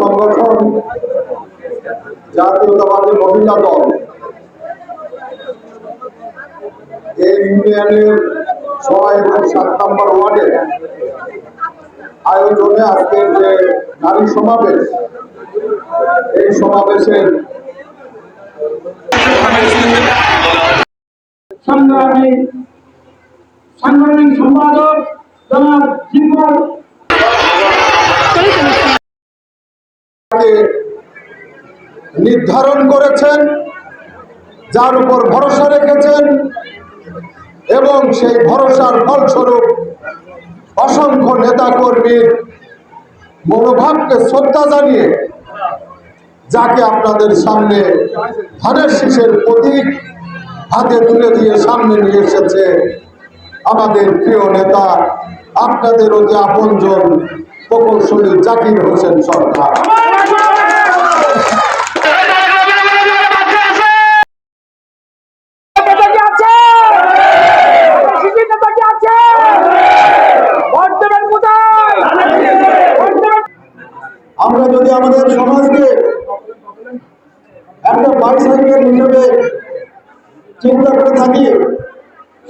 সংগঠন জাতীয়তাবাদী মহিলা দল। এই ইউনিয়নের ছয় এবং সাত নম্বর ওয়ার্ডের আয়োজনে যে নারী সমাবেশ, এই সমাবেশের সম্পাদক জনাব নির্ধারণ করেছেন, যার উপর ভরসা রেখেছেন এবং সেই ভরসার ফলস্বরূপ অসংখ্য নেতাকর্মীর মনোভাবকে শ্রদ্ধা জানিয়ে যাকে আপনাদের সামনে ধানের শীষের প্রতীক হাতে তুলে দিয়ে সামনে নিয়ে এসেছে আমাদের প্রিয় নেতা আপনাদের অতি আপনজন প্রকৌশলী জাকির হোসেন সরকার। আমরা যদি আমাদের সমাজকে একটা বাইসাইকেল হিসেবে চিন্তা করে থাকি,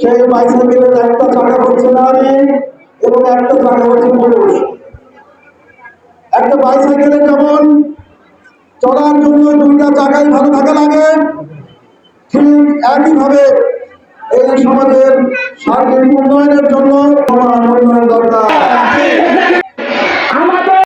সেই বাইসাইকেলের একটা চাকা হচ্ছে নারী এবং একটা চাকা হচ্ছে পুরুষ। একটা বাইসাইকেলে যেমন চলার জন্য দুইটা চাকাই ভালো থাকা লাগে, ঠিক একইভাবে এই সমাজের সার্বিক উন্নয়নের জন্য